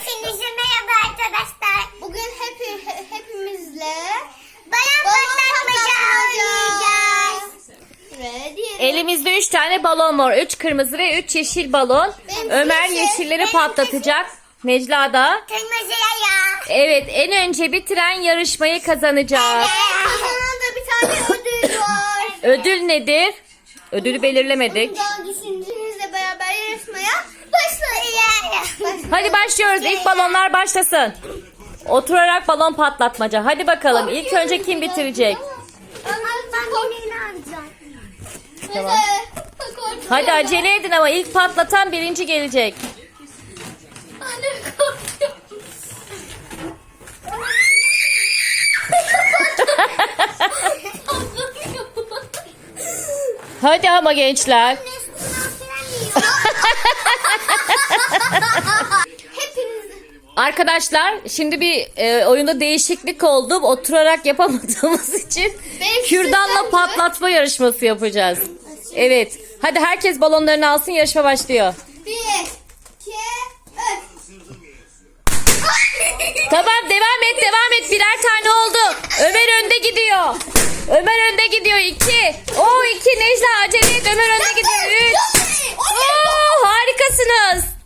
Hepinize merhaba arkadaşlar. Bugün hep, hepimizle balon patlatmaca oynayacağız. Ve diğeri Elimizde 3 tane balon var. 3 kırmızı ve 3 yeşil balon. Benim Ömer yeşil, yeşilleri benim patlatacak. Necla da. kırmızı ya. Evet en önce bitiren yarışmayı kazanacak. Kazanan da bir tane ödül var. Ödül nedir? Ödülü belirlemedik. Daha düşündüğünüzle beraber yarışmaya. Hadi başlıyoruz. İlk balonlar başlasın. Oturarak balon patlatmaca. Hadi bakalım. İlk önce kim bitirecek? Hadi acele edin ama ilk patlatan birinci gelecek. Hadi ama gençler. Arkadaşlar şimdi bir e, oyunda değişiklik oldu. Oturarak yapamadığımız için Benim kürdanla patlatma yarışması yapacağız. Evet. Hadi herkes balonlarını alsın yarışma başlıyor. bir, iki, üç. Tamam devam et devam et birer tane oldu. Ömer önde gidiyor. Ömer önde gidiyor iki. O iki